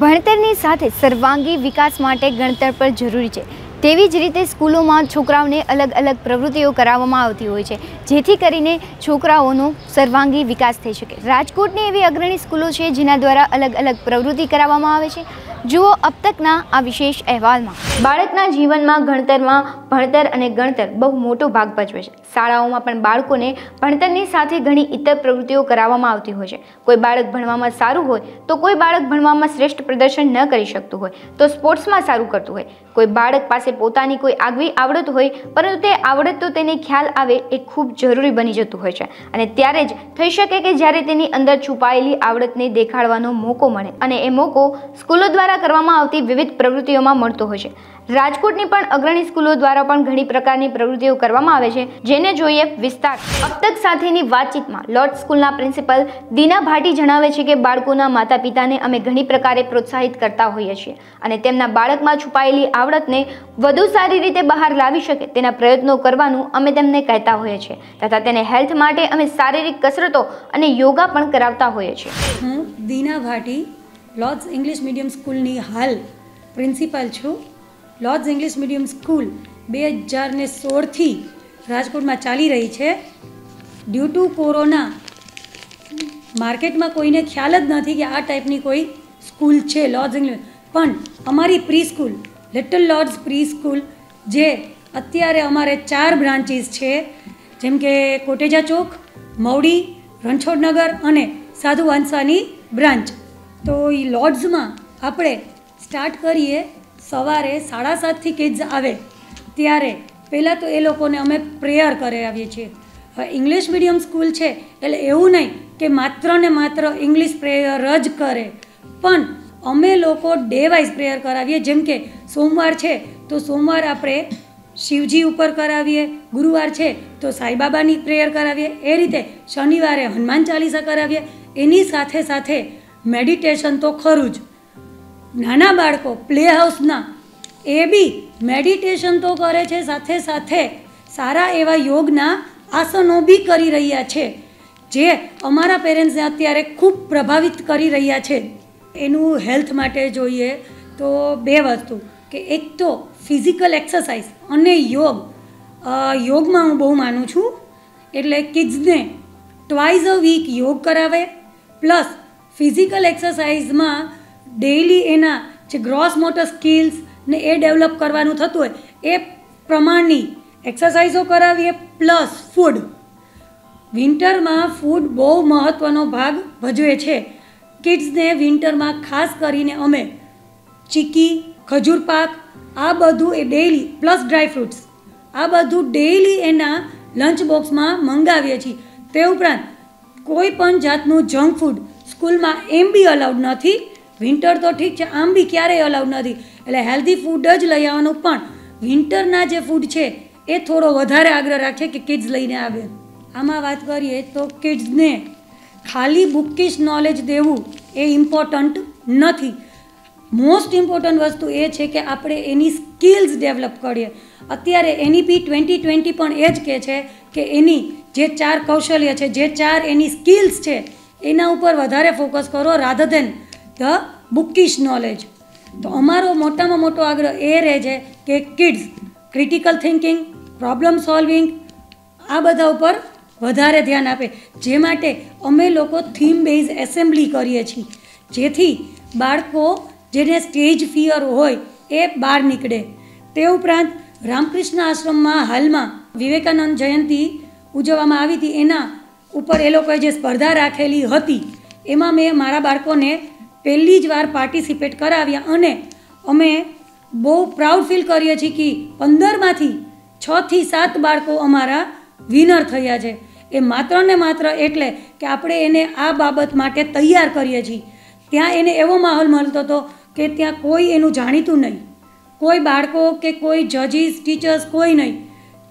ભણતરની સાથે સર્વાંગી વિકાસ માટે ગણતર પણ જરૂરી છે. તેવી જ રીતે સ્કૂલોમાં છોકરાઓને અલગ અલગ પ્રવૃત્તિઓ કરાવવામાં આવતી હોય છે, જેથી કરીને છોકરાઓનો સર્વાંગી વિકાસ થઈ શકે. રાજકોટની એવી અગ્રણી સ્કૂલો છે, જેના દ્વારા અલગ અલગ પ્રવૃત્તિ કરાવવામાં આવે છે. જુઓ અબ તકના આ વિશેષ અહેવાલમાં. બાળકના જીવનમાં ગણતરમાં ભણતર અને ગણતર બહુ મોટો ભાગ ભજવે છે. શાળાઓમાં પણ બાળકોને ભણતરની સાથે ઘણી ઇતર પ્રવૃત્તિઓ કરાવવામાં આવતી હોય છે. કોઈ બાળક ભણવામાં સારું હોય, તો કોઈ બાળક ભણવામાં શ્રેષ્ઠ પ્રદર્શન ન કરી શકતું હોય, તો સ્પોર્ટ્સમાં સારું કરતું હોય. કોઈ બાળક પાસે પોતાની કોઈ આગવી આવડત હોય, પરંતુ તે આવડત તો તેને ખ્યાલ આવે એ ખૂબ જરૂરી બની જતું હોય છે. અને ત્યારે જ થઈ શકે કે જ્યારે તેની અંદર છુપાયેલી આવડતને દેખાડવાનો મોકો મળે. અને એ મોકો સ્કૂલો દ્વારા કરવામાં આવતી વિવિધ પ્રવૃત્તિઓમાં મળતો હોય છે. રાજકોટની પણ અગ્રણી સ્કૂલો દ્વારા પણ ઘણી પ્રકારની પ્રવૃત્તિઓ કરવામાં આવે છે, જેને જોઈએ વિસ્તાર. અબતક સાથેની વાતચીતમાં લોર્ડ સ્કૂલના પ્રિન્સિપલ દીના ભાટી જણાવે છે કે બાળકોના માતા પિતાને અમે ઘણી પ્રકારે પ્રોત્સાહિત કરતા હોઈએ છીએ અને તેમના બાળકમાં છુપાયેલી આવડતને વધુ સારી રીતે બહાર લાવી શકે તેના પ્રયત્નો કરવાનું અમે તેમને કહેતા હોઈએ છીએ તથા તેને હેલ્થ માટે અમે શારીરિક કસરતો અને યોગા પણ કરાવતા હોઈએ છીએ. હું Dina Bhati Lords English medium સ્કૂલની હાલ પ્રિન્સિપાલ છું. લોર્ડ્સ ઇંગ્લિશ મીડિયમ સ્કૂલ બે હજાર ને સોળથી રાજકોટમાં ચાલી રહી છે. ડ્યુ ટુ કોરોના માર્કેટમાં કોઈને ખ્યાલ જ નથી કે આ ટાઈપની કોઈ સ્કૂલ છે લોર્ડ્સ ઇંગ્લિશ પણ અમારી pre school little lords pre school જે અત્યારે અમારે ચાર બ્રાન્ચીસ છે, જેમ કે કોટેજા ચોક, મવડી, રણછોડનગર અને સાધુ વાંસાની બ્રાન્ચ તો એ લોડ્સમાં આપણે સ્ટાર્ટ કરીએ સવારે સાડા સાતથી કિડ્સ આવે. ત્યારે પહેલાં તો એ લોકોને અમે પ્રેયર કરાવીએ છીએ. હવે ઇંગ્લિશ મીડિયમ સ્કૂલ છે, એટલે એવું નહીં કે માત્ર ને માત્ર ઇંગ્લિશ પ્રેયર જ કરે. પણ અમે લોકો ડે વાઇઝ પ્રેયર કરાવીએ. જેમ કે સોમવાર છે, તો સોમવાર આપણે શિવજી ઉપર કરાવીએ. ગુરુવાર છે, તો સાંઈબાબાની પ્રેયર કરાવીએ. એ રીતે શનિવારે હનુમાન ચાલીસા કરાવીએ. એની સાથે સાથે મેડિટેશન તો ખરું જ. નાના બાળકો પ્લે હાઉસના એ બી મેડિટેશન તો કરે છે સાથે સાથે સારા એવા યોગના આસનો બી કરી રહ્યા છે, જે અમારા પેરેન્ટ્સને અત્યારે ખૂબ પ્રભાવિત કરી રહ્યા છે. એનું હેલ્થ માટે જોઈએ તો બે વસ્તુ, કે એક તો ફિઝિકલ એક્સરસાઇઝ અને યોગ. યોગમાં હું બહુ માનું છું, એટલે કિડ્સને ટ્વાઇઝ અ વીક યોગ કરાવે, પ્લસ ફિઝિકલ એક્સરસાઇઝમાં ડેઇલી એના જે ગ્રોસ મોટર સ્કિલ્સ ને એ ડેવલપ કરવાનું થતું હોય, એ પ્રમાણની એક્સરસાઇઝો કરાવીએ પ્લસ ફૂડ વિન્ટરમાં ફૂડ બહુ મહત્ત્વનો ભાગ ભજવે છે. કિડ્સને વિન્ટરમાં ખાસ કરીને અમે ચીકી, ખજૂર પાક, આ બધું એ ડેઇલી પ્લસ ડ્રાય ફ્રૂટ્સ આ બધું ડેઈલી એના લંચ બોક્સમાં મંગાવીએ છીએ. તે ઉપરાંત કોઈ પણ જાતનું જંક ફૂડ સ્કૂલમાં એમ બી અલાઉડ નથી. વિન્ટર તો ઠીક છે, આમ બી ક્યારેય અલાઉડ નથી. એટલે હેલ્ધી ફૂડ જ લઈ આવવાનું, પણ વિન્ટરના જે ફૂડ છે, એ થોડો વધારે આગ્રહ રાખે કે કિડ્સ લઈને આવે. આમાં વાત કરીએ તો કિડ્સને ખાલી બુકિશ નોલેજ દેવું એ ઇમ્પોર્ટન્ટ નથી. મોસ્ટ ઇમ્પોર્ટન્ટ વસ્તુ એ છે કે આપણે એની સ્કિલ્સ ડેવલપ કરીએ. અત્યારે એનઈપી ટ્વેન્ટી ટ્વેન્ટી પણ એ જ કહે છે કે એની જે ચાર કૌશલ્ય છે, જે ચાર એની સ્કિલ્સ છે એના ઉપર વધારે ફોકસ કરો rather than the bookish knowledge તો અમારો મોટામાં મોટો આગ્રહ એ રહે છે કે kids critical thinking problem solving આ બધા ઉપર વધારે ધ્યાન આપે. જે માટે અમે લોકો થીમ બેઝ એસેમ્બલી કરીએ છીએ. જેથી બાળકો જેને સ્ટેજ ફિયર હોય એ બહાર નીકળે. તે ઉપરાંત રામકૃષ્ણ આશ્રમમાં હાલમાં વિવેકાનંદ જયંતિ ઉજવવામાં આવી હતી. એના ઉપર એ લોકોએ જે સ્પર્ધા રાખેલી હતી, એમાં મેં મારા બાળકોને પહેલી જ વાર પાર્ટિસિપેટ કરાવ્યા અને અમે બહુ પ્રાઉડ ફીલ કરીએ છીએ કે પંદરમાંથી છથી સાત બાળકો અમારા વિનર થયા છે. એ માત્ર ને માત્ર એટલે કે આપણે એને આ બાબત માટે તૈયાર કરીએ છીએ. ત્યાં એને એવો માહોલ મળતો હતો કે ત્યાં કોઈ એનું જાણીતું નહીં. કોઈ બાળકો કે કોઈ જજીસ ટીચર્સ કોઈ નહીં.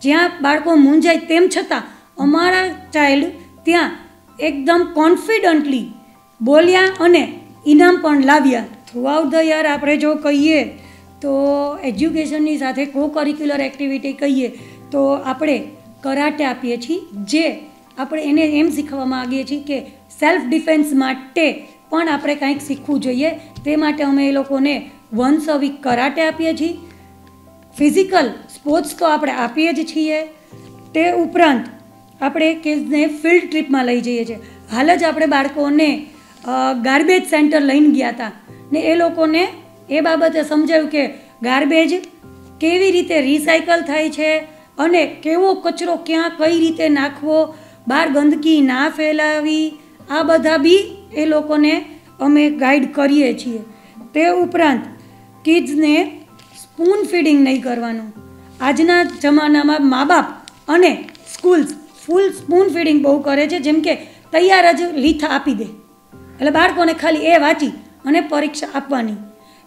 જ્યાં બાળકો મૂંઝાય તેમ છતાં અમારા ચાઇલ્ડ ત્યાં એકદમ કોન્ફિડન્ટલી બોલ્યા અને ઇનામ પણ લાવ્યા. થ્રુઆઉટ ધ યર આપણે જો કહીએ તો એજ્યુકેશનની સાથે કો કરિક્યુલર એક્ટિવિટી કહીએ તો આપણે કરાટે આપીએ છીએ, જે આપણે એને એમ શીખવવામાં આવીએ છીએ કે સેલ્ફ ડિફેન્સ માટે પણ આપણે કંઈક શીખવું જોઈએ. તે માટે અમે એ લોકોને વન્સ અ વીક કરાટે આપીએ છીએ. ફિઝિકલ સ્પોર્ટ્સ તો આપણે આપીએ જ છીએ. તે ઉપરાંત આપણે કિડ્સને ફિલ્ડ ટ્રીપમાં લઈ જઈએ છીએ. હાલ જ આપણે બાળકોને ગાર્બેજ સેન્ટર લઈને ગયા હતા ને એ લોકોને એ બાબતે સમજાવ્યું કે ગાર્બેજ કેવી રીતે રિસાયકલ થાય છે અને કેવો કચરો ક્યાં કઈ રીતે નાખવો બહાર ગંદકી ના ફેલાવી, આ બધા બી એ લોકોને અમે ગાઈડ કરીએ છીએ. તે ઉપરાંત કિડ્સને સ્પૂન ફીડિંગ નહીં કરવાનું. આજના જમાનામાં મા બાપ અને સ્કૂલ્સ ફૂલ સ્પૂન ફીડિંગ બહુ કરે છે, જેમ કે તૈયાર જ લીથા આપી દે. એટલે બાળકોને ખાલી એ વાંચી અને પરીક્ષા આપવાની.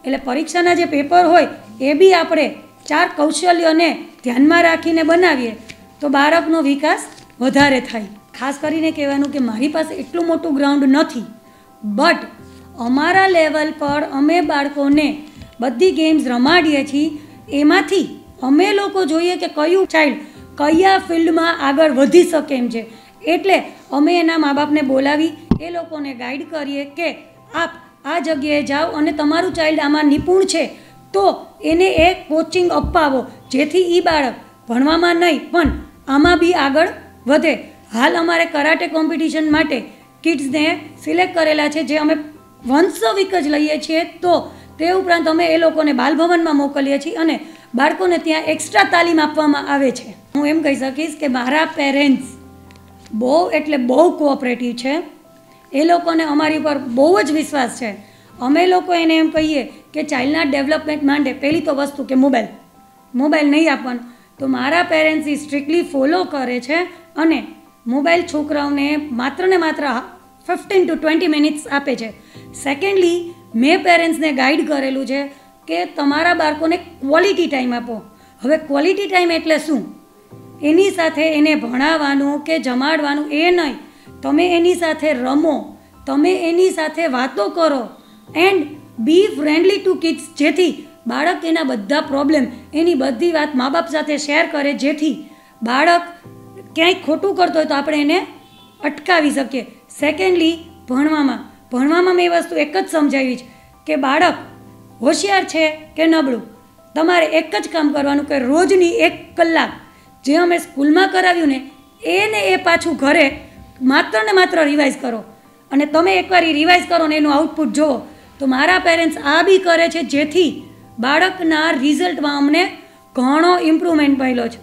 એટલે પરીક્ષાના જે પેપર હોય, એ બી આપણે ચાર કૌશલ્યોને ધ્યાનમાં રાખીને બનાવીએ, તો બાળકનો વિકાસ વધારે થાય. ખાસ કરીને કહેવાનું કે મારી પાસે એટલું મોટું ગ્રાઉન્ડ નથી, બટ અમારા લેવલ પર અમે બાળકોને બધી ગેમ્સ રમાડીએ છીએ, એમાંથી અમે લોકો જોઈએ કે કયું ચાઇલ્ડ કયા ફિલ્ડમાં આગળ વધી શકે એમ છે. એટલે અમે એના મા બાપને બોલાવી, એ લોકોને ગાઈડ કરીએ કે આપ આ જગ્યાએ જાઓ અને તમારું ચાઇલ્ડ આમાં નિપુણ છે, તો એને એ કોચિંગ અપાવો. જેથી એ બાળક ભણવામાં નહીં, પણ આમાં બી આગળ વધે. હાલ અમારે કરાટે કોમ્પિટિશન માટે કિડ્સને સિલેક્ટ કરેલા છે, જે અમે વંશ વીક જ લઈએ છીએ, તો તે ઉપરાંત અમે એ લોકોને બાલભવનમાં મોકલીએ છીએ અને બાળકોને ત્યાં એક્સ્ટ્રા તાલીમ આપવામાં આવે છે. હું એમ કહી શકીશ કે મારા પેરેન્ટ્સ બહુ એટલે બહુ કોઓપરેટિવ છે. એ લોકોને અમારી ઉપર બહુ જ વિશ્વાસ છે. અમે લોકો એને એમ કહીએ કે ચાઇલ્ડના ડેવલપમેન્ટ માંડે પહેલી તો વસ્તુ કે મોબાઈલ મોબાઈલ નહીં આપવાનો. તો મારા પેરેન્ટ્સ એ સ્ટ્રિક્ટલી ફોલો કરે છે અને મોબાઈલ છોકરાઓને માત્ર ને માત્ર ફિફ્ટીન ટુ ટ્વેન્ટી મિનિટ્સ આપે છે. સેકન્ડલી મેં પેરેન્ટ્સને ગાઈડ કરેલું છે. કે તમારા બાળકોને ક્વોલિટી ટાઈમ આપો. હવે ક્વોલિટી ટાઈમ એટલે શું? એની સાથે એને ભણાવવાનું કે જમાડવાનું એ નહીં. તમે એની સાથે રમો, તમે એની સાથે વાતો કરો and be friendly to kids જેથી બાળક એના બધા પ્રોબ્લેમ એની બધી વાત મા બાપ સાથે શેર કરે. જેથી બાળક ક્યાંય ખોટું કરતો હોય તો આપણે એને અટકાવી શકીએ. સેકન્ડલી ભણવામાં. ભણવામાં મેં એ વસ્તુ એક જ સમજાવી છે કે બાળક હોશિયાર છે કે નબળું? તમારે એક જ કામ કરવાનું કે રોજની એક કલાક જે અમે સ્કૂલમાં કરાવ્યું ને, એને એ પાછું ઘરે માત્ર ને માત્ર રિવાઇઝ કરો. અને તમે એકવાર એ રિવાઇઝ કરો ને એનું આઉટપુટ જુઓ. તો મારા પેરેન્ટ્સ આ બી કરે છે જેથી બાળકના રિઝલ્ટમાં અમને ઘણો ઇમ્પ્રુવમેન્ટ મળ્યો છે.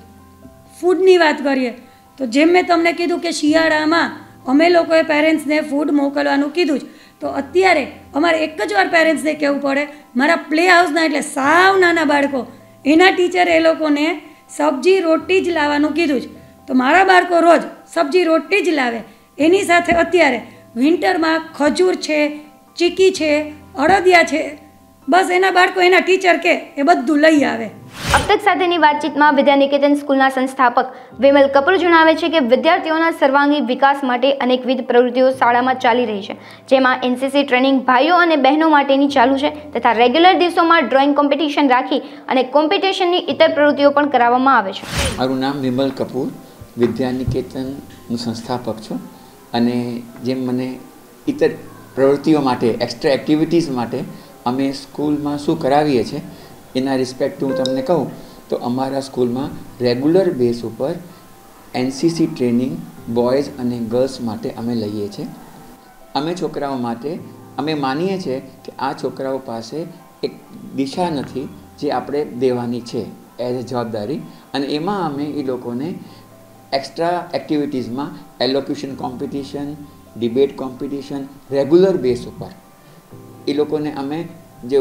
ફૂડની વાત કરીએ, તો જેમ મેં તમને કીધું કે શિયાળામાં અમે લોકોએ પેરેન્ટ્સને ફૂડ મોકલવાનું કીધું જ તો અત્યારે અમારે એક જ વાર પેરેન્ટ્સને કહેવું પડે, મારા પ્લે હાઉસના એટલે સાવ નાના બાળકો. એના ટીચરે એ લોકોને સબ્જી રોટી જ લાવવાનું કીધું જ તો મારા બાળકો રોજ સબ્જી રોટી જ લાવે. એની સાથે અત્યારે વિન્ટરમાં ખજૂર છે, ચીકી છે, અડદિયા છે બસ એના બાળકો એના ટીચર કે એ બધું લઈ આવે. અબ સાથેની વાતચીતમાં વિદ્યાનિકેતન સ્કૂલના સંસ્થાપક વિમલ કપૂર જણાવે છે કે વિદ્યાર્થીઓના સર્વાંગી વિકાસ માટે અનેકવિધ પ્રવૃત્તિઓ શાળામાં ચાલી રહી છે જેમાં એનસીસી ટ્રેનિંગ ભાઈઓ અને બહેનો માટેની ચાલુ છે તથા રેગ્યુલર દિવસોમાં ડ્રોઈંગ કોમ્પિટિશન રાખી અને કોમ્પિટિશનની ઇતર પ્રવૃત્તિઓ પણ કરાવવામાં આવે છે. મારું નામ વિમલ કપૂર વિદ્યાનિકેતનનું સંસ્થાપક છું અને જેમ મને ઇતર પ્રવૃત્તિઓ માટે એક્સ્ટ્રા એક્ટિવિટીઝ માટે અમે સ્કૂલમાં શું કરાવીએ છીએ, એના રિસ્પેક્ટ હું તમને કહું, તો અમારા સ્કૂલમાં રેગ્યુલર બેઝ ઉપર એનસીસી ટ્રેનિંગ બોયઝ અને ગર્લ્સ માટે અમે લઈએ છીએ. અમે છોકરાઓ માટે, અમે માનીએ છીએ કે આ છોકરાઓ પાસે એક દિશા નથી જે આપણે દેવાની છે એઝ અ જવાબદારી. અને એમાં અમે એ લોકોને extra એક્ટિવિટીઝમાં elocution competition debate competition regular base ઉપર એ લોકોને અમે જે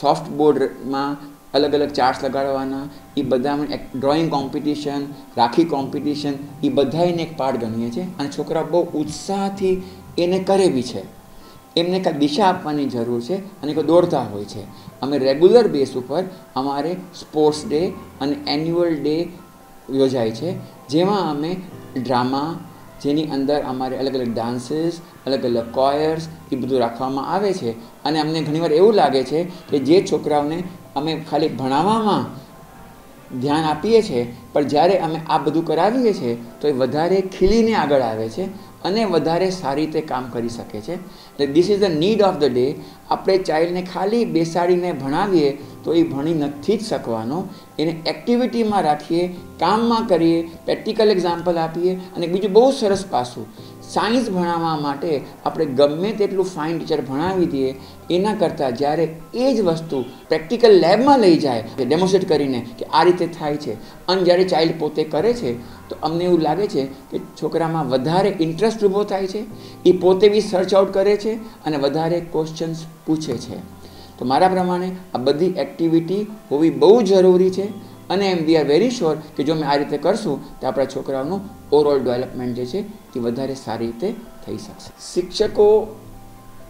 સોફ્ટ બોર્ડમાં અલગ અલગ ચાર્ટ્સ લગાડવાના, એ બધા ડ્રોઈંગ કોમ્પિટિશન રાખી કોમ્પિટિશન એ બધા એને એક પાર્ટ ગણીએ છીએ. અને છોકરા બહુ ઉત્સાહથી એને કરે બી છે. એમને કાંઈ દિશા આપવાની જરૂર છે અને કોઈ દોડતા હોય છે. અમે રેગ્યુલર બેસ ઉપર અમારે સ્પોર્ટ્સ ડે અને એન્યુઅલ ડે યોજાય છે. જેમાં અમે ડ્રામા જેની અંદર અમારે અલગ અલગ ડાન્સીસ અલગ અલગ કોયર્સ એ બધું રાખવામાં આવે છે. અને અમને ઘણીવાર એવું લાગે છે કે જે છોકરાઓને અમે ખાલી ભણાવવામાં ધ્યાન આપીએ છીએ પણ જ્યારે અમે આ બધું કરાવીએ છીએ તો એ વધારે ખીલીને આગળ આવે છે અને વધારે સારી રીતે કામ કરી શકે છે. એટલે this is the need of the day આપણે ચાઇલ્ડને ખાલી બેસાડીને ભણાવીએ, તો એ ભણી નથી જ શકવાનો. એને એક્ટિવિટીમાં રાખીએ, કામમાં કરીએ પ્રેક્ટિકલ એક્ઝામ્પલ આપીએ અને બીજું બહુ સરસ પાસું. સાયન્સ ભણાવવા માટે આપણે ગમે તેટલું ફાઇન ટીચર ભણાવી દઈએ, એના કરતાં જ્યારે એ જ વસ્તુ પ્રેક્ટિકલ લેબમાં લઈ જાય ડેમોન્સ્ટ્રેટ કરીને કે આ રીતે થાય છે, અને જ્યારે ચાઇલ્ડ પોતે કરે છે, તો અમને એવું લાગે છે કે છોકરામાં વધારે ઇન્ટરેસ્ટ ઊભો થાય છે, એ પોતે બી સર્ચ આઉટ કરે છે અને વધારે ક્વેશ્ચન્સ પૂછે છે. તો મારા પ્રમાણે આ બધી એક્ટિવિટી હોવી બહુ જરૂરી છે અને એમ વી આર વેરી શ્યોર કે જો અમે આ રીતે કરશું, તો આપણા છોકરાઓનું ઓવરઓલ ડેવલપમેન્ટ જે છે, તે વધારે સારી રીતે થઈ શકશે. શિક્ષકો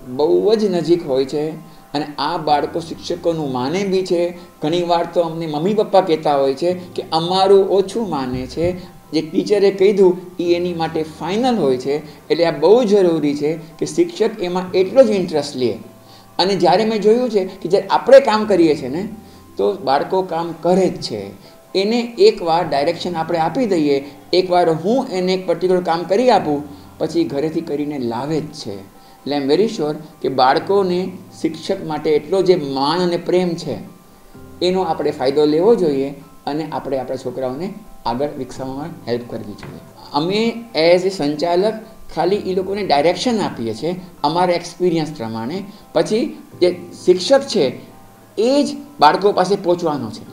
બહુ જ નજીક હોય છે અને આ બાળકો શિક્ષકોનું માને બી છે. ઘણીવાર તો અમને મમ્મી પપ્પા કહેતા હોય છે કે અમારું ઓછું માને છે. જે ટીચરે કીધું એ એની માટે ફાઇનલ હોય છે. એટલે આ બહુ જરૂરી છે કે શિક્ષક એમાં એટલો જ ઇન્ટરેસ્ટ લે. અને જ્યારે મેં જોયું છે કે જ્યારે આપણે કામ કરીએ છીએ ને, તો બાળકો કામ કરે જ છે. એને એકવાર ડાયરેક્શન આપણે આપી દઈએ એકવાર હું એને એક પર્ટિક્યુલર કામ કરી આપું, પછી ઘરેથી કરીને લાવે જ છે. એટલે એમ વેરી શ્યોર કે બાળકોને શિક્ષક માટે એટલો જે માન અને પ્રેમ છે, એનો આપણે ફાયદો લેવો જોઈએ અને આપણે આપણા છોકરાઓને આગળ વિકસાવવામાં હેલ્પ કરવી જોઈએ. અમે એઝ એ સંચાલક ખાલી એ લોકોને ડાયરેક્શન આપીએ છીએ, અમારા એક્સપિરિયન્સ પ્રમાણે. પછી જે શિક્ષક છે, એ જ બાળકો પાસે પહોંચવાનો છે.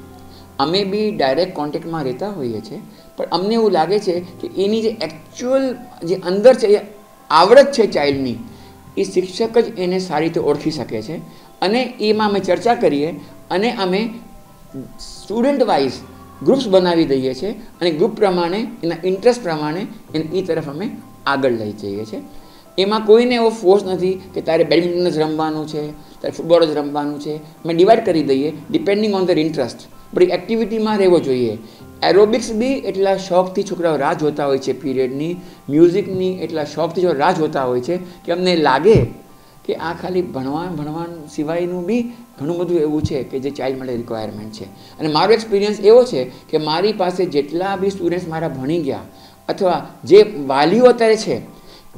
અમે બી ડાયરેક્ટ કોન્ટેક્ટમાં રહેતા હોઈએ છીએ. પણ અમને એવું લાગે છે કે એની જે એકચ્યુઅલ જે અંદર છે, એ આવડત છે ચાઇલ્ડની એ શિક્ષક જ એને સારી રીતે ઓળખી શકે છે. અને એમાં અમે ચર્ચા કરીએ અને અમે સ્ટુડન્ટ વાઇઝ ગ્રુપ્સ બનાવી દઈએ છીએ અને ગ્રુપ પ્રમાણે, એના ઇન્ટરેસ્ટ પ્રમાણે, એને એ તરફ અમે આગળ લઈ જઈએ છીએ. એમાં કોઈને એવો ફોર્સ નથી કે તારે બેડમિન્ટન જ રમવાનું છે, તારે ફૂટબોલ જ રમવાનું છે. અમે ડિવાઈડ કરી દઈએ ડિપેન્ડિંગ ઓન ધર ઇન્ટરેસ્ટ બધી એક્ટિવિટીમાં રહેવો જોઈએ. એરોબિક્સ બી એટલા શોખથી છોકરાઓ રાહ જોતા હોય છે પીરિયડની. મ્યુઝિકની એટલા શોખથી જો રાહ જોતા હોય છે કે અમને લાગે કે આ ખાલી ભણવા ભણવા સિવાયનું બી ઘણું બધું એવું છે કે જે ચાઇલ્ડ માટે રિક્વાયરમેન્ટ છે. અને મારો એક્સપિરિયન્સ એવો છે કે મારી પાસે જેટલા બી સ્ટુડન્ટ્સ મારા ભણી ગયા અથવા જે વાલીઓ અત્યારે છે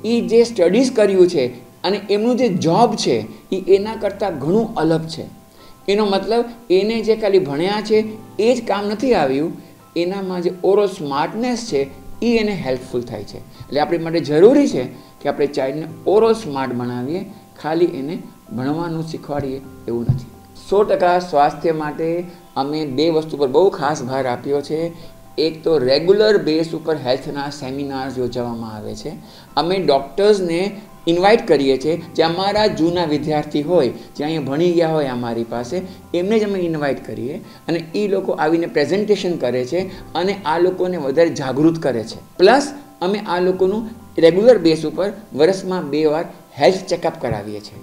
એ જે સ્ટડીઝ કર્યું છે અને એમનું જે જોબ છે એ એના કરતાં ઘણું અલગ છે. એનો મતલબ એને જે ખાલી ભણ્યા છે, એ જ કામ નથી આવ્યું એનામાં જે ઓરલ સ્માર્ટનેસ છે, એ એને હેલ્પફુલ થાય છે. એટલે આપણી માટે જરૂરી છે કે આપણે ચાઇલ્ડને ઓરલ સ્માર્ટ બનાવીએ, ખાલી એને ભણવાનું શીખવાડીએ એવું નથી. સો ટકા સ્વાસ્થ્ય માટે અમે બે વસ્તુ પર બહુ ખાસ ભાર આપ્યો છે. એક તો રેગ્યુલર બેઝ ઉપર હેલ્થના સેમિનાર્સ યોજવામાં આવે છે. અમે ડૉક્ટર્સને ઇન્વાઇટ કરીએ છીએ. જે અમારા જૂના વિદ્યાર્થી હોય, જે અહીંયા ભણી ગયા હોય અમારી પાસે, એમને જ અમે ઇન્વાઇટ કરીએ અને એ લોકો આવીને પ્રેઝન્ટેશન કરે છે અને આ લોકોને વધારે જાગૃત કરે છે. પ્લસ અમે આ લોકોનું રેગ્યુલર બેસ ઉપર વર્ષમાં બે વાર હેલ્થ ચેકઅપ કરાવીએ છીએ.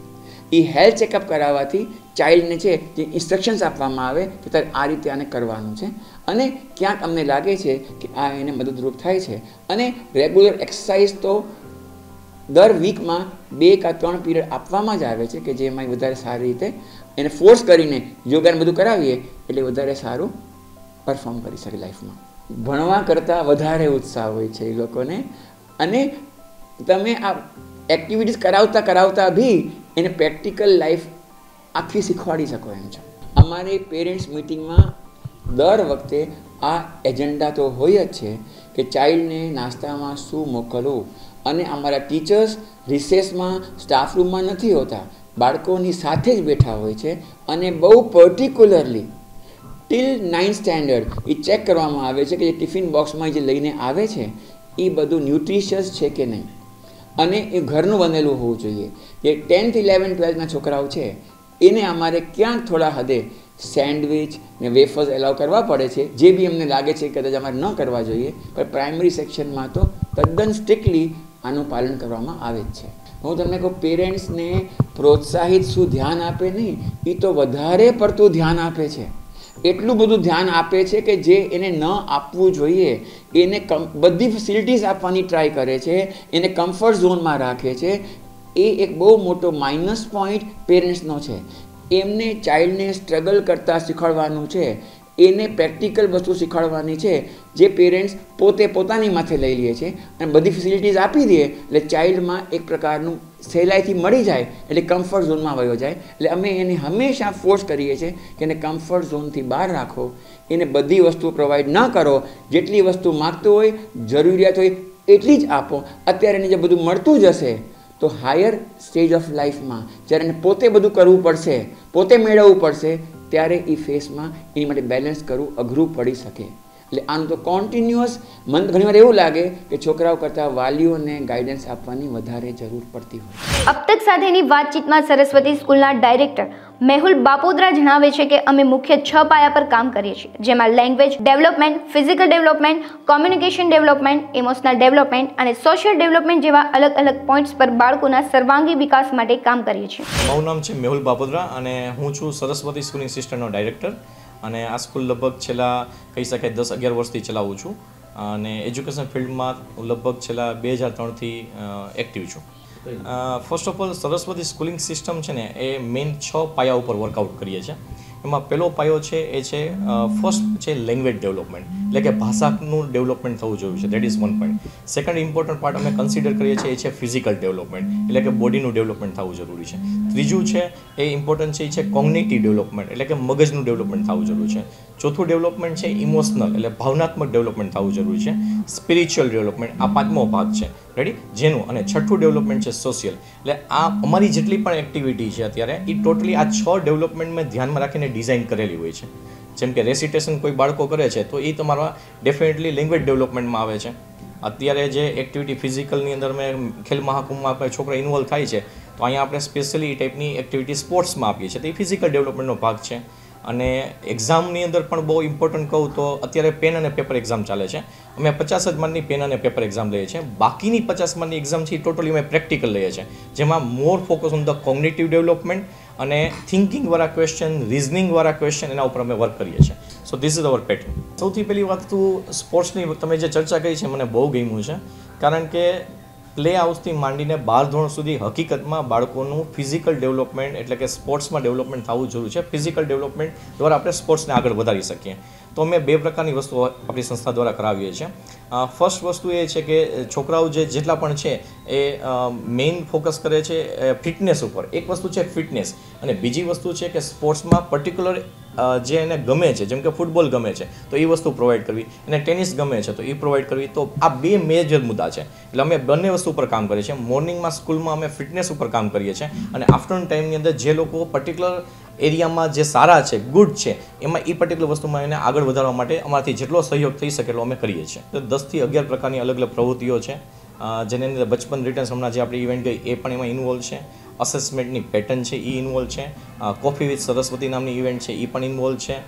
એ હેલ્થ ચેકઅપ કરાવવાથી ચાઇલ્ડને છે, જે ઇન્સ્ટ્રક્શન્સ આપવામાં આવે કે તારે આ રીતે આને કરવાનું છે. અને ક્યાંક અમને લાગે છે કે આ એને મદદરૂપ થાય છે. અને રેગ્યુલર એક્સરસાઇઝ તો દર વીકમાં બે કાં ત્રણ પીરિયડ આપવામાં જ આવે છે કે જેમાં વધારે સારી રીતે એને ફોર્સ કરીને યોગાને બધું કરાવીએ એટલે વધારે સારું પરફોર્મ કરી શકે લાઈફમાં ભણવા કરતાં વધારે ઉત્સાહ હોય છે એ લોકોને. અને તમે આ એક્ટિવિટીઝ કરાવતા કરાવતા બી એને પ્રેક્ટિકલ લાઈફ આખી શીખવાડી શકો એમ છો. અમારી પેરેન્ટ્સ મિટિંગમાં દર વખતે આ એજન્ડા તો હોય જ છે કે ચાઇલ્ડને નાસ્તામાં શું મોકલવું અને અમારા ટીચર્સ રિસેસમાં સ્ટાફ રૂમમાં નથી હોતા. બાળકોની સાથે જ બેઠા હોય છે અને બહુ પર્ટિક્યુલરલી ટિલ નાઇન્થ સ્ટેન્ડર્ડ એ ચેક કરવામાં આવે છે કે જે ટિફિન બોક્સમાં જે લઈને આવે છે, એ બધું ન્યુટ્રિશિયસ છે કે નહીં? અને એ ઘરનું બનેલું હોવું જોઈએ. જે ટેન્થ ઇલેવન ટ્વેલ્થના છોકરાઓ છે, એને અમારે ક્યાંક થોડા હદે સેન્ડવિચ ને વેફર્સ એલાવ કરવા પડે છે, જે બી અમને લાગે છે કદાચ અમારે ન કરવા જોઈએ, પણ પ્રાઇમરી સેક્શનમાં તો તદ્દન સ્ટ્રિક્ટલી આનું પાલન કરવામાં આવે જ છે. હું તમને કહું, પેરેન્ટ્સને પ્રોત્સાહિત શું ધ્યાન આપે નહીં એ તો વધારે પડતું ધ્યાન આપે છે. એટલું બધું ધ્યાન આપે છે કે જે એને ન આપવું જોઈએ, એને કમ, બધી ફેસિલિટીઝ આપવાની ટ્રાય કરે છે, એને કમ્ફર્ટ ઝોનમાં રાખે છે. એ એક બહુ મોટો માઇનસ પોઈન્ટ પેરેન્ટ્સનો છે. એમને ચાઇલ્ડને સ્ટ્રગલ કરતાં શીખવાડવાનું છે. એને પ્રેક્ટિકલ વસ્તુ શીખવાડવાની છે, જે પેરેન્ટ્સ પોતે પોતાની માથે લઈ લે છે અને બધી ફેસિલિટીઝ આપી દે, એટલે ચાઇલ્ડમાં એક પ્રકારનું સહેલાઈથી મળી જાય, એટલે કમ્ફર્ટ ઝોનમાં વયો જાય. એટલે અમે એને હંમેશા ફોર્સ કરીએ છીએ કે એને કમ્ફર્ટ ઝોનથી બહાર રાખો, એને બધી વસ્તુ પ્રોવાઈડ ન કરો, જેટલી વસ્તુ માગતું હોય, જરૂરિયાત હોય, એટલી જ આપો. અત્યારે એને જે બધું મળતું જ હશે, તો હાયર સ્ટેજ ઓફ લાઈફમાં જ્યારે એને પોતે બધું કરવું પડશે, પોતે મેળવવું પડશે ત્યારે એ ફેસમાં એની માટે બેલેન્સ કરવું અઘરું પડી શકે. એટલે આનું તો કોન્ટિન્યુઅસ મન ઘણીવાર એવું લાગે કે છોકરાઓ કરતાં વાલીઓને ગાઈડન્સ આપવાની વધારે જરૂર પડતી હોય. અબ તક સાથેની વાતચીતમાં સરસ્વતી સ્કૂલના ડાયરેક્ટર મેહુલ બાપોદરા જણાવે છે કે અમે મુખ્ય છ પાયા પર કામ કરીએ છીએ, જેમાં language development physical development communication development emotional development અને સોશિયલ ડેવલપમેન્ટ જેવા અલગ અલગ પોઈન્ટ્સ પર બાળકોના સર્વાંગી વિકાસ માટે કામ કરીએ છીએ. મારું નામ છે મેહુલ બાપોદરા અને હું છું સરસ્વતી સ્કૂલિંગ સિસ્ટમનો ડાયરેક્ટર અને આ સ્કૂલ લગભગ છેલ્લા કહી શકાય દસ અગિયાર વર્ષથી ચલાવું છું અને એજ્યુકેશન ફિલ્ડમાં લગભગ છેલ્લા બે હજાર ત્રણથી એક્ટિવ છું. First of all Saraswati schooling system છે ને, એ મેઇન છ પાયા ઉપર વર્કઆઉટ કરીએ છીએ. એમાં પહેલો પાયો છે, એ છે ફર્સ્ટ છે લેંગ્વેજ ડેવલપમેન્ટ એટલે કે ભાષાનું ડેવલપમેન્ટ થવું જોઈએ છે that is one point second important part અમે કન્સિડર કરીએ છીએ, એ છે ફિઝિકલ ડેવલપમેન્ટ એટલે કે બોડીનું ડેવલપમેન્ટ થવું જરૂરી છે. ત્રીજું છે, એ ઇમ્પોર્ટન્ટ છે, એ છે કોગ્નેટિવ ડેવલપમેન્ટ એટલે કે મગજનું ડેવલપમેન્ટ થવું જરૂરી છે. ચોથું ડેવલપમેન્ટ છે ઇમોશનલ એટલે ભાવનાત્મક ડેવલપમેન્ટ થવું જરૂરી છે. સ્પિરિચ્યુઅલ ડેવલપમેન્ટ આ પાંચમો ભાગ છે. રેડી જેનું અને છઠ્ઠું ડેવલપમેન્ટ છે સોશિયલ એટલે આ અમારી જેટલી પણ એક્ટિવિટી છે અત્યારે, એ ટોટલી આ છ ડેવલપમેન્ટ મેં ધ્યાનમાં રાખીને ડિઝાઇન કરેલી હોય છે. જેમ કે રેસિટેશન કોઈ બાળકો કરે છે, તો એ તમારા ડેફિનેટલી લેંગ્વેજ ડેવલપમેન્ટમાં આવે છે. અત્યારે જે એક્ટિવિટી ફિઝિકલની અંદર મેં ખેલ મહાકુંભમાં આપણે છોકરા ઇન્વોલ્વ થાય છે, તો અહીંયા આપણે સ્પેશિયલી ટાઈપની એક્ટિવિટી સ્પોર્ટ્સમાં આપીએ છીએ. તો એ ફિઝિકલ ડેવલપમેન્ટનો ભાગ છે. અને એક્ઝામની અંદર પણ બહુ ઇમ્પોર્ટન્ટ કહું તો અત્યારે પેન અને પેપર એક્ઝામ ચાલે છે. અમે પચાસ જ માર્કની પેન અને પેપર એક્ઝામ લઈએ છીએ. બાકીની પચાસ માર્કની એક્ઝામ છે એ ટોટલી અમે પ્રેક્ટિકલ લઈએ છીએ. જેમાં more focus on the cognitive development અને થિંકિંગવાળા ક્વેશ્ચન રિઝનિંગવાળા ક્વેશ્ચન એના ઉપર અમે વર્ક કરીએ છીએ. So this is our pattern સૌથી પહેલી વાત તો સ્પોર્ટ્સની તમે જે ચર્ચા કરી છે, મને બહુ ગમ્યું છે. કારણ કે પ્લે હાઉસથી માંડીને બાર ધોરણ સુધી હકીકતમાં બાળકોનું ફિઝિકલ ડેવલપમેન્ટ, એટલે કે સ્પોર્ટ્સમાં ડેવલપમેન્ટ થવું જરૂરી છે. ફિઝિકલ ડેવલપમેન્ટ દ્વારા આપણે સ્પોર્ટ્સને આગળ વધારી શકીએ. તો અમે બે પ્રકારની વસ્તુઓ આપણી સંસ્થા દ્વારા કરાવીએ છીએ. ફર્સ્ટ વસ્તુ એ છે કે છોકરાઓ જે જેટલા પણ છે, એ મેઇન ફોકસ કરે છે ફિટનેસ ઉપર. એક વસ્તુ છે ફિટનેસ અને બીજી વસ્તુ છે કે સ્પોર્ટ્સમાં પર્ટિક્યુલર જે એને ગમે છે, જેમ કે ફૂટબોલ ગમે છે, તો એ વસ્તુ પ્રોવાઈડ કરવી. એને ટેનિસ ગમે છે, તો એ પ્રોવાઈડ કરવી. તો આ બે મેજર મુદ્દા છે. એટલે અમે બંને વસ્તુ ઉપર કામ કરીએ છીએ. મોર્નિંગમાં સ્કૂલમાં અમે ફિટનેસ ઉપર કામ કરીએ છીએ. અને આફ્ટરનૂન ટાઈમની અંદર જે લોકો પર્ટિક્યુલર એરિયામાં જે સારા છે ગુડ છે, એમાં એ પર્ટિક્યુલર વસ્તુમાં એને આગળ વધારવા માટે અમારાથી જેટલો સહયોગ થઈ શકે એટલો અમે કરીએ છીએ. તો દસથી અગિયાર પ્રકારની અલગ અલગ પ્રવૃત્તિઓ છે. જેની અંદર બચપન રિટર્ન્સ હમણાં જે આપણી ઇવેન્ટ ગઈ, એ પણ એમાં ઇન્વોલ્વ છે. અસેસમેન્ટની પેટર્ન છે એ ઇન્વોલ્વ છે. કોફી વિથ સરસ્વતી નામની ઇવેન્ટ છે એ પણ ઇન્વોલ્વ છે.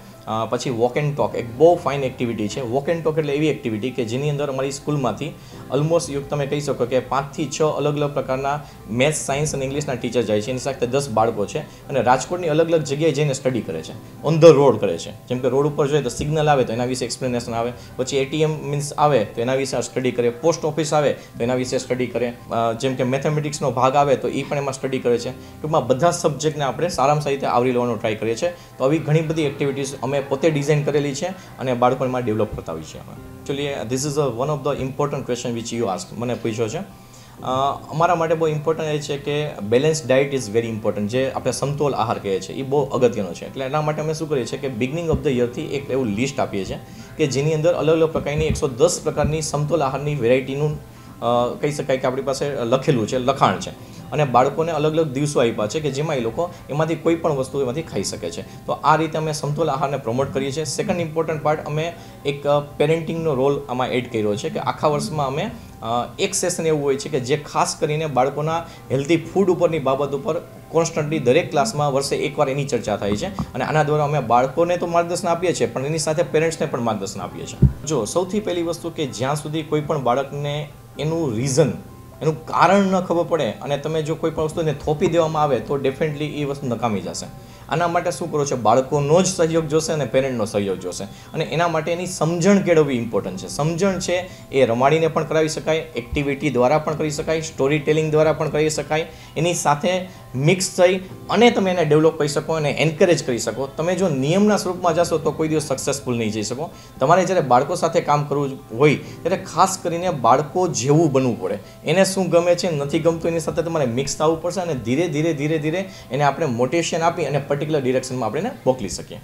પછી વોક એન્ડ ટોક એક બહુ ફાઇન એક્ટિવિટી છે. વોક એન્ડ ટોક એટલે એવી એક્ટિવિટી કે જેની અંદર અમારી સ્કૂલમાંથી ઓલમોસ્ટ યુગ તમે કહી શકો કે પાંચથી છ અલગ અલગ પ્રકારના મેથ્સ સાયન્સ અને ઇંગ્લિશના ટીચર જાય છે. એની સાથે દસ બાળકો છે અને રાજકોટની અલગ અલગ જગ્યાએ જઈને સ્ટડી કરે છે. ઓન ધ રોડ કરે છે. જેમ કે રોડ ઉપર જોઈએ તો સિગ્નલ આવે તો એના વિશે એક્સપ્લેનેશન આવે. પછી એટીએમ મીન્સ આવે તો એના વિશે સ્ટડી કરે. પોસ્ટ ઓફિસ આવે તો એના વિશે સ્ટડી કરે. જેમ કે મેથેમેટિક્સનો ભાગ આવે તો એ પણ એમાં સ્ટડી કરે છે. ટૂંકમાં બધા સબ્જેક્ટને આપણે સારામાં સારી રીતે આવરી લેવાનો ટ્રાય કરીએ છીએ. તો આવી ઘણી બધી એક્ટિવિટીઝ અમે પોતે ડિઝાઇન કરેલી છે અને બાળકોમાં ડેવલપ કરતા હોઈએ છીએ અમે. Actually this is a one of the important question which you ask મને પૂછ્યો છે. અમારા માટે બહુ ઇમ્પોર્ટન્ટ એ છે કે balance diet is very important જે આપણે સમતોલ આહાર કહીએ છીએ એ બહુ અગત્યનો છે. એટલે એના માટે અમે શું કરીએ છીએ કે બિગનિંગ ઓફ ધ યરથી એક એવું લિસ્ટ આપીએ છીએ કે જેની અંદર અલગ અલગ પ્રકારની એકસો દસ પ્રકારની સમતોલ આહારની વેરાયટીનું કહી શકાય કે આપણી પાસે લખેલું છે, લખાણ છે. અને બાળકોને અલગ અલગ દિવસો આપ્યા છે કે જેમાં એ લોકો એમાંથી કોઈ પણ વસ્તુ એમાંથી ખાઈ શકે છે. તો આ રીતે અમે સમતોલ આહારને પ્રમોટ કરીએ છીએ. સેકન્ડ ઇમ્પોર્ટન્ટ પાર્ટ અમે એક પેરેન્ટિંગનો રોલ આમાં એડ કર્યો છે કે આખા વર્ષમાં અમે એક સેશન એવું હોય છે કે જે ખાસ કરીને બાળકોના હેલ્ધી ફૂડ ઉપરની બાબત ઉપર કોન્સ્ટન્ટલી દરેક ક્લાસમાં વર્ષે એકવાર એની ચર્ચા થાય છે અને આના દ્વારા અમે બાળકોને તો માર્ગદર્શન આપીએ છીએ, પણ એની સાથે પેરેન્ટ્સને પણ માર્ગદર્શન આપીએ છીએ. જો સૌથી પહેલી વસ્તુ કે જ્યાં સુધી કોઈ પણ બાળકને એનું રીઝન એનું કારણ ન ખબર પડે અને તમે જો કોઈ પણ વસ્તુને થોપી દેવામાં આવે તો ડેફિનેટલી એ વસ્તુ નકામી જશે. આના માટે શું કરો છો? બાળકોનો જ સહયોગ જોશે અને પેરેન્ટનો સહયોગ જોશે. અને એના માટે એની સમજણ કેળવવી ઇમ્પોર્ટન્ટ છે. સમજણ છે એ રમાડીને પણ કરાવી શકાય એક્ટિવિટી દ્વારા પણ કરી શકાય સ્ટોરી ટેલિંગ દ્વારા પણ કરી શકાય. એની સાથે મિક્સ થઈ અને તમે એને ડેવલપ કરી શકો અને એન્કરેજ કરી શકો. તમે જો નિયમના સ્વરૂપમાં જશો તો કોઈ દિવસ સક્સેસફુલ નહીં જઈ શકો. તમારે જ્યારે બાળકો સાથે કામ કરવું હોય, ત્યારે ખાસ કરીને બાળકો જેવું બનવું પડે. એને શું ગમે છે નથી ગમતું એની સાથે તમારે મિક્સ થવું પડશે અને ધીરે ધીરે ધીરે ધીરે એને આપણે મોટિવેશન આપી અને પર્ટિક્યુલર ડિરેક્શનમાં આપણે મોકલી શકીએ.